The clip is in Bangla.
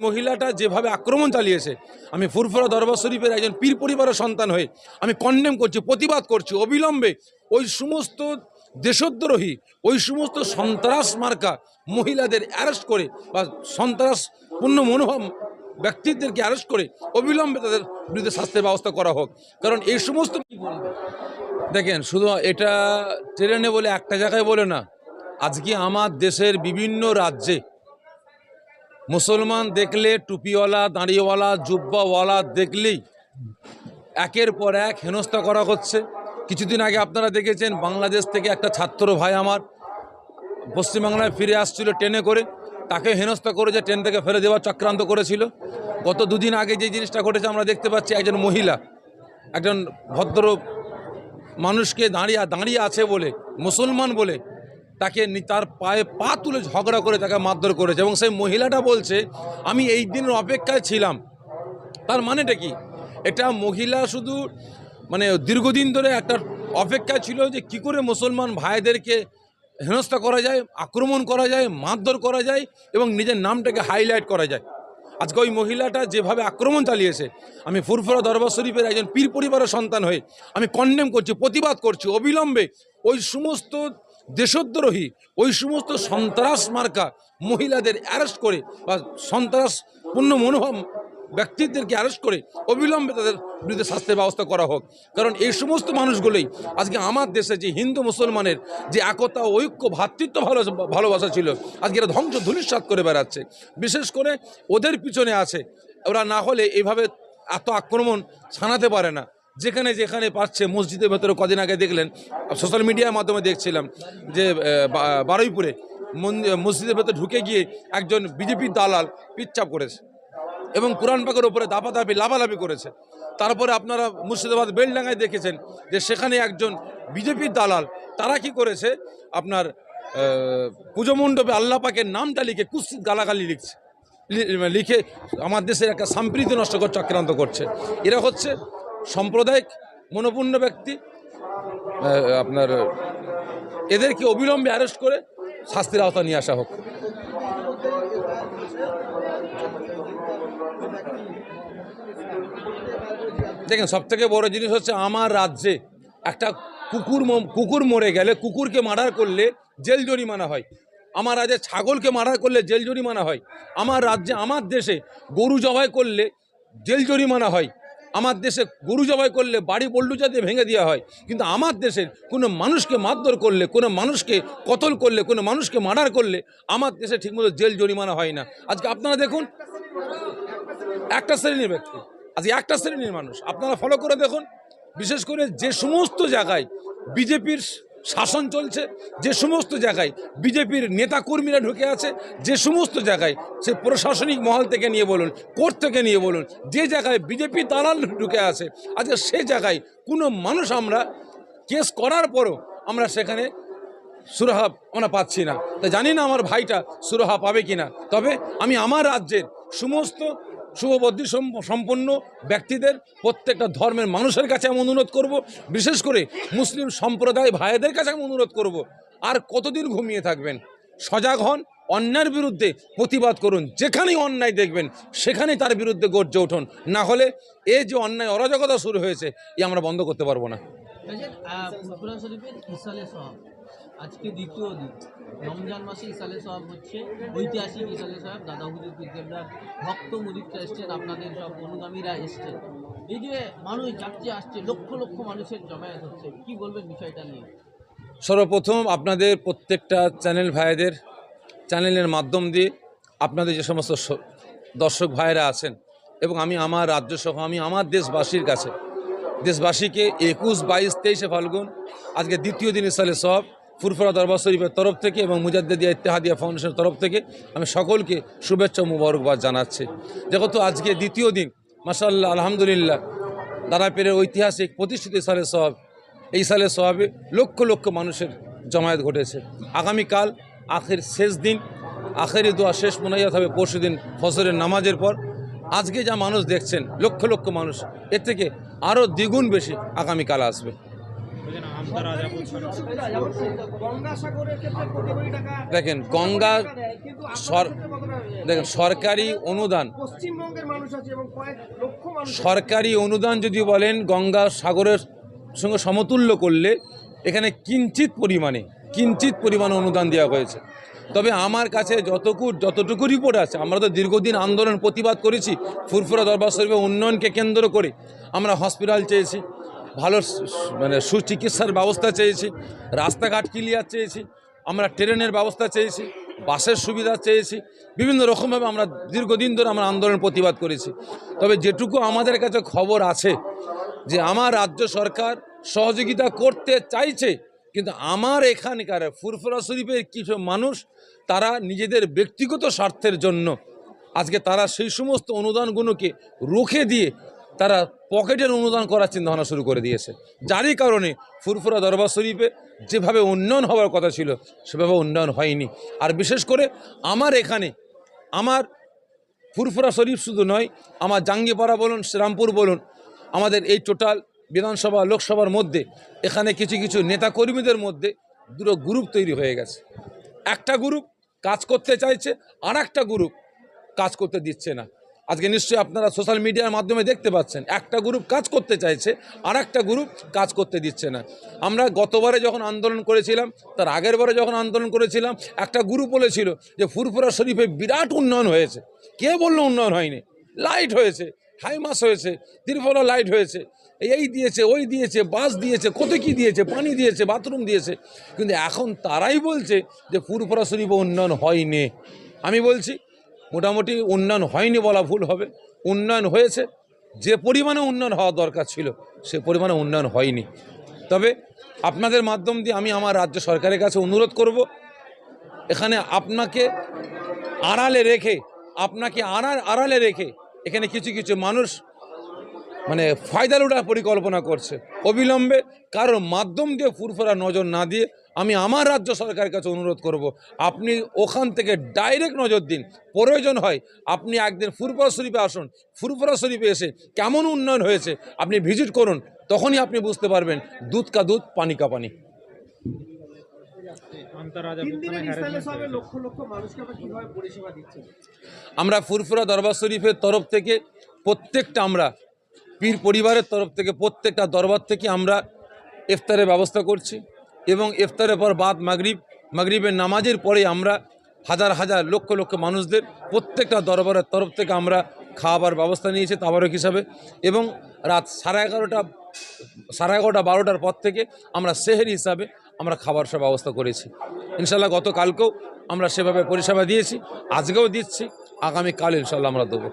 মহিলাটা যেভাবে আক্রমণ চালিয়েছে, আমি ফুরফুরা দরবার শরীফের একজন পীর পরিবারের সন্তান হয়ে আমি কন্ডেম করছি, প্রতিবাদ করছি, অবিলম্বে ওই সমস্ত দেশদ্রোহী, ওই সমস্ত সন্ত্রাস মার্কা মহিলাদের অ্যারেস্ট করে বা সন্ত্রাসপূর্ণ মনোভাব ব্যক্তিদেরকে অ্যারেস্ট করে অবিলম্বে তাদের বিরুদ্ধে শাস্তির ব্যবস্থা করা হোক। কারণ এই সমস্ত দেখেন, শুধু এটা ট্রেনে বলে একটা জায়গায় বলে না, আজকে আমার দেশের বিভিন্ন রাজ্যে মুসলমান দেখলে টুপিওয়ালা দাঁড়িয়েওয়ালা জুব্বাওয়ালা দেখলেই একের পর এক হেনস্থা করা হচ্ছে। কিছুদিন আগে আপনারা দেখেছেন বাংলাদেশ থেকে একটা ছাত্র ভাই আমার পশ্চিমবাংলায় ফিরে আসছিল ট্রেনে করে। তাকে হেনস্থা করে যে ট্রেন থেকে ফেলে দেওয়ার চক্রান্ত করেছিল। গত দুদিন আগে যে জিনিসটা ঘটেছে আমরা দেখতে পাচ্ছি, একজন মহিলা, একজন ভদ্র মানুষকে দাঁড়িয়ে দাঁড়িয়ে আছে বলে, মুসলমান বলে তাকে তার পায়ে পা তুলে ঝগড়া করে তাকে মারধর করেছে এবং সেই মহিলাটা বলছে, আমি এই দিনের অপেক্ষায় ছিলাম। তার মানেটা কি? এটা মহিলা শুধু মানে দীর্ঘদিন ধরে একটা অপেক্ষা ছিল যে কি করে মুসলমান ভাইদেরকে হেনস্থা করা যায়, আক্রমণ করা যায়, মারধর করা যায় এবং নিজের নামটাকে হাইলাইট করা যায়। আজকে ওই মহিলাটা যেভাবে আক্রমণ চালিয়েছে, আমি ফুরফুরা দরবার শরীফের একজন পীর পরিবারের সন্তান হয়ে আমি কন্ডেম করছি, প্রতিবাদ করছি, অবিলম্বে ওই সমস্ত দেশদ্রোহী, ওই সমস্ত সন্ত্রাস মার্কা মহিলাদের অ্যারেস্ট করে বা সন্ত্রাসপূর্ণ মনোভাব ব্যক্তিদেরকে অ্যারেস্ট করে অবিলম্বে তাদের বিরুদ্ধে শাস্তির ব্যবস্থা করা হোক। কারণ এই সমস্ত মানুষগুলোই আজকে আমার দেশে যে হিন্দু মুসলমানের যে একতা, ঐক্য ভ্রাতৃত্ব ভালো, ভালোবাসা ছিল, আজকে এরা ধ্বংস ধুলিস্বাদ করে বেড়াচ্ছে। বিশেষ করে ওদের পিছনে আছে, ওরা না হলে এইভাবে এত আক্রমণ ছানাতে পারে না। যেখানে যেখানে পাচ্ছে, মসজিদের ভেতরে কদিন আগে দেখলেন সোশ্যাল মিডিয়ার মাধ্যমে দেখছিলাম যে বারুইপুরে মসজিদের ভেতরে ঢুকে গিয়ে একজন বিজেপির দালাল পিচ্চাপ করেছে এবং কোরআন পাকের ওপরে দাপাদাপি, লাভালাভি করেছে। তারপরে আপনারা মুর্শিদাবাদ বেলডাঙ্গায় দেখেছেন যে, সেখানে একজন বিজেপির দালাল, তারা কি করেছে? আপনার পুজো মণ্ডপে আল্লাহ পাকের নামটা লিখে কুস্তির গালাগালি লিখছে। লিখে আমার দেশের একটা সম্প্রীতি নষ্ট করে, চক্রান্ত করছে। এরা হচ্ছে সাম্প্রদায়িক মনোপূর্ণ ব্যক্তি আপনার, এদেরকে অবিলম্বে অ্যারেস্ট করে শাস্তির আওতা নিয়ে আসা হোক। দেখেন সব থেকে বড় জিনিস হচ্ছে আমার রাজ্যে একটা কুকুর কুকুর মরে গেলে কুকুরকে মার্ডার করলে জেল জরিমানা হয়। আমার রাজ্যে ছাগলকে মার্ডার করলে জেল জরিমানা হয়। আমার রাজ্যে, আমার দেশে গরু জবাই করলে জেল জরিমানা হয়। আমার দেশে গরু জবাই করলে বাড়ি বল্লুচা দিয়ে ভেঙে দেওয়া হয়, কিন্তু আমার দেশের কোনো মানুষকে মারধর করলে, কোনো মানুষকে কতল করলে, কোনো মানুষকে মার্ডার করলে আমার দেশে ঠিকমতো জেল জরিমানা হয় না। আজকে আপনারা দেখুন, একটা শ্রেণির ব্যক্তি, আজকে একটা শ্রেণির মানুষ, আপনারা ফলো করে দেখুন, বিশেষ করে যে সমস্ত জায়গায় বিজেপির শাসন চলছে, যে সমস্ত জায়গায় বিজেপির নেতাকর্মীরা ঢুকে আছে, যে সমস্ত জায়গায় সে প্রশাসনিক মহল থেকে নিয়ে বলুন, কোর্ট থেকে নিয়ে বলুন, যে জায়গায় বিজেপি দালাল ঢুকে আছে আজকে সে জায়গায় কোনো মানুষ আমরা কেস করার পরও আমরা সেখানে সুরাহা আমরা পাচ্ছি না। তা জানি না আমার ভাইটা সুরাহা পাবে কিনা, তবে আমি আমার রাজ্যের সমস্ত শুভবদ্ধি সম- সম্পন্ন ব্যক্তিদের প্রত্যেকটা ধর্মের মানুষের কাছে আমি অনুরোধ করব। বিশেষ করে মুসলিম সম্প্রদায় ভাইদের কাছে আমি অনুরোধ করব। আর কতদিন ঘুমিয়ে থাকবেন? সজাগ হন, অন্যায়ের বিরুদ্ধে প্রতিবাদ করুন। যেখানেই অন্যায় দেখবেন, সেখানেই তার বিরুদ্ধে গর্জে উঠুন। না হলে এই যে অন্যায়, অরাজকতা শুরু হয়েছে, এ আমরা বন্ধ করতে পারব না। আজকে দ্বিতীয় দিন। রমজান মাসে ইসালে সহাব হচ্ছে। ঐতিহাসিক ইসালে সাহেব দাদা হুজুর পিকেবরার ভক্ত মুদিরটা এসছেন আপনাদের সব অনুগামীরা এসছেন এই যে মানুষ যাচ্ছে আসছে, লক্ষ লক্ষ মানুষের জমায়েত হচ্ছে। কি বলবেন বিষয়টা নিয়ে? সর্বপ্রথম আপনাদের প্রত্যেকটা চ্যানেল ভাইদের, চ্যানেলের মাধ্যম দিয়ে আপনাদের যে সমস্ত দর্শক ভাইরা আছেন এবং আমি আমার রাজ্য সহ আমি আমার দেশবাসীর কাছে, দেশবাসীকে একুশ, বাইশ, তেইশে ফাল্গুন, আজকে দ্বিতীয় দিন ইসালে সব ফুরফুরা দরবার শরীফের তরফ থেকে এবং মুজাদ্দিয়া ইত্তেহাদিয়া ফাউন্ডেশনের তরফ থেকে আমি সকলকে শুভেচ্ছা মুবারকবাদ জানাচ্ছি। দেখো তো আজকে দ্বিতীয় দিন মাসাল্লাহ আলহামদুলিল্লাহ দানাপেরের ঐতিহাসিক প্রতিষ্ঠিত ইসালে সব এই সালে সবাবে লক্ষ লক্ষ মানুষের জমায়েত ঘটেছে। আগামীকাল আখের শেষ দিন, আখেরি দোয়া শেষ মোনাজাত হবে পরশু দিন ফসরের নামাজের পর। আজকে যা মানুষ দেখছেন, লক্ষ লক্ষ মানুষ, এর থেকে আরও দ্বিগুণ বেশি আগামীকাল আসবে। দেখেন গঙ্গা দেখেন সরকারি অনুদান। পশ্চিমবঙ্গের মানুষ আছে এবং কয়েক লক্ষ সরকারি অনুদান যদি বলেন গঙ্গা সাগরের সঙ্গে সমতুল্য করলে এখানে কিঞ্চিত পরিমাণে কিঞ্চিত পরিমাণে অনুদান দেওয়া হয়েছে। তবে আমার কাছে যতটুকু যতটুকু রিপোর্ট আছে আমরা তো দীর্ঘদিন আন্দোলন প্রতিবাদ করেছি ফুরফুরা দরবার শরীফের উন্নয়নকে কেন্দ্র করে। আমরা হসপিটাল চেয়েছি ভালো মানে সুচিকিৎসার ব্যবস্থা চেয়েছি, রাস্তাঘাট ক্লিয়ার চেয়েছি, আমরা ট্রেনের ব্যবস্থা চেয়েছি, বাসের সুবিধা চেয়েছি, বিভিন্ন রকমভাবে আমরা দীর্ঘদিন ধরে আমরা আন্দোলন প্রতিবাদ করেছি। তবে যেটুকু আমাদের কাছে খবর আছে যে আমার রাজ্য সরকার সহযোগিতা করতে চাইছে, কিন্তু আমার এখানকার ফুরফুরা শরীফের কিছু মানুষ, তারা নিজেদের ব্যক্তিগত স্বার্থের জন্য, আজকে তারা সেই সমস্ত অনুদানগুলোকে রুখে দিয়ে তারা পকেটের অনুদান করার চিন্তাভাবনা শুরু করে দিয়েছে। যারই কারণে ফুরফুরা দরবার শরীফে যেভাবে উন্নয়ন হওয়ার কথা ছিল, সেভাবে উন্নয়ন হয়নি। আর বিশেষ করে আমার এখানে, আমার ফুরফুরা শরীফ শুধু নয়, আমার জাঙ্গিপাড়া বলুন, শ্রীরামপুর বলুন, আমাদের এই টোটাল বিধানসভা, লোকসভার মধ্যে এখানে কিছু কিছু নেতাকর্মীদের মধ্যে দুটো গ্রুপ তৈরি হয়ে গেছে। একটা গ্রুপ কাজ করতে চাইছে আর একটা গ্রুপ কাজ করতে দিচ্ছে না। আজকে নিশ্চয়ই আপনারা সোশ্যাল মিডিয়ার মাধ্যমে দেখতে পাচ্ছেন, একটা গ্রুপ কাজ করতে চাইছে আর একটা গ্রুপ কাজ করতে দিচ্ছে না। আমরা গতবারে যখন আন্দোলন করেছিলাম, তার আগের বারে যখন আন্দোলন করেছিলাম, একটা গ্রুপ বলেছিল যে ফুরফুরা শরীফে বিরাট উন্নয়ন হয়েছে। কে বলল উন্নয়ন হয়নি? লাইট হয়েছে হাইমাস হয়েছে তিরফলা লাইট হয়েছে। এই দিয়েছে, ওই দিয়েছে, বাস দিয়েছে, কত কি দিয়েছে, পানি দিয়েছে বাথরুম দিয়েছে। কিন্তু এখন তারাই বলছে যে ফুরফুরা শরীফে উন্নয়ন হয়নি। আমি বলছি মোটামুটি উন্নয়ন হয়নি বলা ভুল হবে। উন্নয়ন হয়েছে। যে পরিমাণে উন্নয়ন হওয়া দরকার ছিল, সে পরিমাণে উন্নয়ন হয়নি। তবে আপনাদের মাধ্যম দিয়ে আমি আমার রাজ্য সরকারের কাছে অনুরোধ করব, এখানে আপনাকে আড়ালে রেখে, আপনাকে আড়াল, আড়ালে রেখে এখানে কিছু কিছু মানুষ মানে ফায়দা লুটার পরিকল্পনা করছে। অবিলম্বে কারোর মাধ্যম দিয়ে ফুরফুরা নজর না দিয়ে আমি আমার রাজ্য সরকারের কাছে অনুরোধ করব আপনি ওখান থেকে ডাইরেক্ট নজর দিন। প্রয়োজন হয় আপনি একদিন ফুরফুরা শরীফে আসুন। ফুরফুরা শরীফে এসে কেমন উন্নয়ন হয়েছে আপনি ভিজিট করুন তখনই আপনি বুঝতে পারবেন দুধ কা দুধ পানি কা পানি। আমরা ফুরফুরা দরবার শরীফের তরফ থেকে প্রত্যেকটা আমরা পীর পরিবারের তরফ থেকে প্রত্যেকটা দরবার থেকে আমরা ইফতারের ব্যবস্থা করছি। এবং ইফতারের পর বাদ মাগরিব, মাগরিবের নামাজের পরে আমরা হাজার হাজার লক্ষ লক্ষ মানুষদের প্রত্যেকটা দরবারের তরফ থেকে আমরা খাওয়াবার ব্যবস্থা নিয়েছি তাবারক হিসাবে এবং রাত সাড়ে এগারোটা সাড়ে এগারোটা, বারোটার পর থেকে আমরা সেহেরি হিসাবে আমরা খাবার সব ব্যবস্থা করেছি। ইনশাল্লাহ গতকালকেও আমরা সেভাবে পরিষেবা দিয়েছি, আজকেও দিচ্ছি, আগামীকাল ইনশাল্লাহ আমরা দেবো।